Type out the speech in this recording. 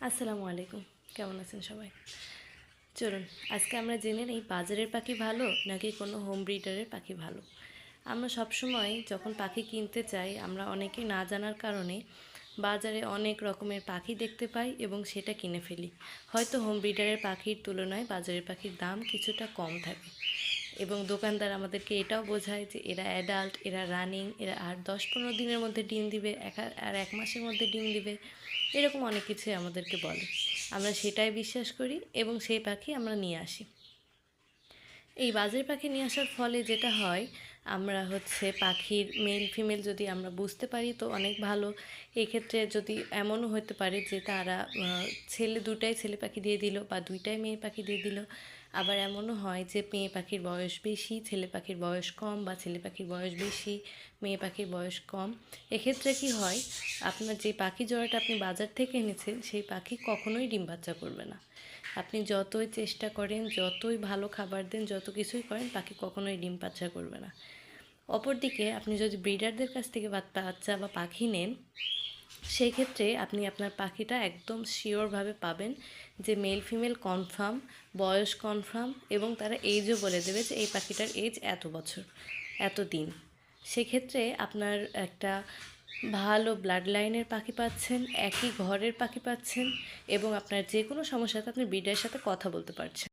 আসসালামু আলাইকুম। কেমন আছেন সবাই? চলুন, আজকে আমরা জেনে নিই বাজারের পাখি ভালো নাকি কোনো হোম ব্রিডারের পাখি ভালো। আমরা সবসময় যখন পাখি কিনতে চাই আমরা অনেকে না জানার কারণে বাজারে অনেক রকমের পাখি দেখতে পাই এবং সেটা কিনে ফেলি। হয়তো হোম ব্রিডারের পাখির তুলনায় বাজারের পাখির দাম কিছুটা কম থাকে। এবং দোকানদার আমাদেরকে এটাও বোঝায় যে এরা অ্যাডাল্ট এরা রানিং এরা আর দশ পনেরো দিনের মধ্যে ডিম দিবে, এক আর এক মাসের মধ্যে ডিম দিবে, এরকম অনেক কিছুই আমাদেরকে বলে। আমরা সেটাই বিশ্বাস করি এবং সেই পাখি আমরা নিয়ে আসি। এই বাজার পাখি নিয়ে আসার ফলে যেটা হয়, আমরা হচ্ছে পাখির মেল ফিমেল যদি আমরা বুঝতে পারি তো অনেক ভালো। এক্ষেত্রে যদি এমনও হতে পারে যে তারা ছেলে দুটাই ছেলে পাখি দিয়ে দিল বা দুইটাই মেয়ে পাখি দিয়ে দিল আবার এমনও হয় যে মেয়ে পাখির বয়স বেশি, ছেলে পাখির বয়স কম বা ছেলে পাখির বয়স বেশি, মেয়ে পাখির বয়স কম। এক্ষেত্রে কি হয়, আপনার যে পাখি জোড়াটা আপনি বাজার থেকে এনেছেন, সেই পাখি কখনোই ডিম বাচ্চা করবে না। আপনি যতই চেষ্টা করেন, যতই ভালো খাবার দেন, যত কিছুই করেন, পাখি কখনোই ডিম বাচ্চা করবে না। অপরদিকে আপনি যদি ব্রিডারদের কাছ থেকে বাচ্চা বা পাখি নেন সেই ক্ষেত্রে আপনি আপনার পাখিটা একদম শিওরভাবে পাবেন যে মেল ফিমেল কনফার্ম বয়স কনফার্ম এবং তারা এজও বলে দেবে যে এই পাখিটার এজ এত বছর, এত দিন। সেক্ষেত্রে আপনার একটা ভালো ব্লাড লাইনের পাখি পাচ্ছেন, একই ঘরের পাখি পাচ্ছেন এবং আপনার যে কোনো সমস্যাতে আপনি ব্রিডারের সাথে কথা বলতে পারছেন।